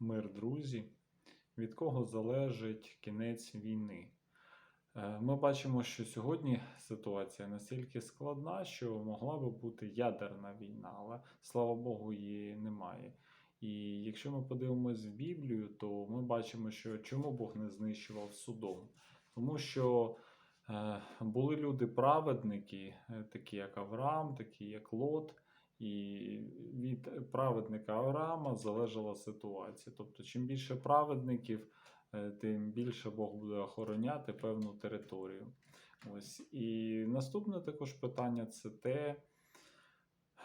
мир, друзі, від кого залежить кінець війни. Е, Ми бачимо, що сьогодні ситуація настільки складна, що могла би бути ядерна війна, але слава Богу, її немає. І якщо ми подивимось в Біблію, то ми бачимо, що чому Бог не знищував судом? Тому що е, були люди праведники, е, такі як Авраам, такі як Лот, і від праведника Авраама залежала ситуація. Тобто, чим більше праведників, е, тим більше Бог буде охороняти певну територію. Ось. І наступне також питання це те,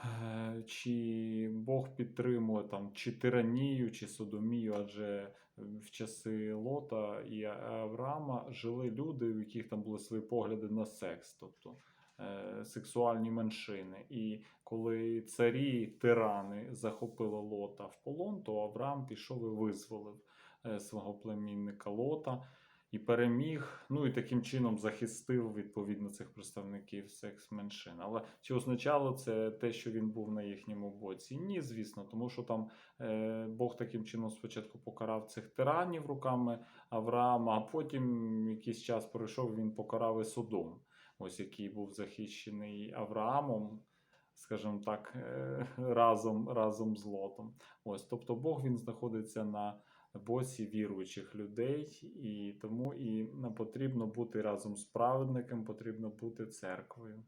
е, чи Бог підтримує там чи тиранію, чи содомію, адже в часи Лота і Авраама жили люди, у яких там були свої погляди на секс, тобто сексуальні меншини. І коли царі тирани захопили Лота в полон, то Авраам пішов і визволив е, свого племінника Лота і переміг, ну і таким чином захистив відповідно цих представників секс-меншин. Але чи означало це те, що він був на їхньому боці? Ні, звісно, тому що там е, Бог таким чином спочатку покарав цих тиранів руками Авраама, а потім якийсь час пройшов, він покарав і Содом, ось який був захищений Авраамом. Скажімо так, е, разом, разом з Лотом. Ось, тобто Бог він знаходиться на боці віруючих людей, і тому і потрібно бути разом з праведником, потрібно бути церквою.